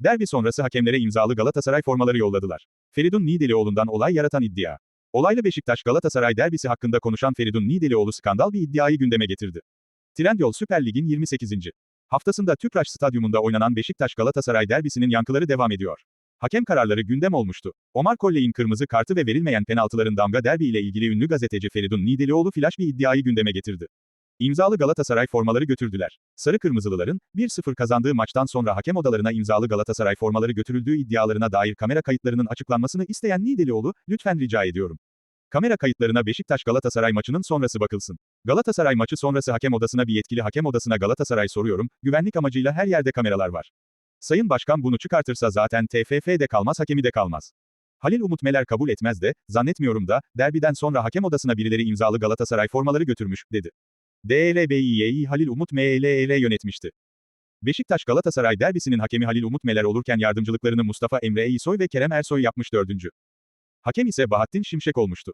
Derbi sonrası hakemlere imzalı Galatasaray formaları yolladılar. Feridun Nidelioğlu'ndan olay yaratan iddia. Olaylı Beşiktaş Galatasaray derbisi hakkında konuşan Feridun Nidelioğlu skandal bir iddiayı gündeme getirdi. Trendyol Süper Lig'in 28. haftasında Tüpraş Stadyumunda oynanan Beşiktaş Galatasaray derbisinin yankıları devam ediyor. Hakem kararları gündem olmuştu. Omar Kolley'in kırmızı kartı ve verilmeyen penaltıların damga derbi ile ilgili ünlü gazeteci Feridun Nidelioğlu flash bir iddiayı gündeme getirdi. İmzalı Galatasaray formaları götürdüler. Sarı Kırmızılıların 1-0 kazandığı maçtan sonra hakem odalarına imzalı Galatasaray formaları götürüldüğü iddialarına dair kamera kayıtlarının açıklanmasını isteyen Nidelioğlu, lütfen rica ediyorum. Kamera kayıtlarına Beşiktaş-Galatasaray maçının sonrası bakılsın. Galatasaray maçı sonrası hakem odasına bir yetkili hakem odasına Galatasaray soruyorum, güvenlik amacıyla her yerde kameralar var. Sayın Başkan bunu çıkartırsa zaten TFF de kalmaz hakemi de kalmaz. Halil Umut Meler kabul etmez de, zannetmiyorum da, derbiden sonra hakem odasına birileri imzalı Galatasaray formaları götürmüş, dedi. DLBİ'yi Halil Umut MELER yönetmişti. Beşiktaş Galatasaray derbisinin hakemi Halil Umut Meler olurken yardımcılıklarını Mustafa Emre Eysoy ve Kerem Ersoy yapmış dördüncü. Hakem ise Bahattin Şimşek olmuştu.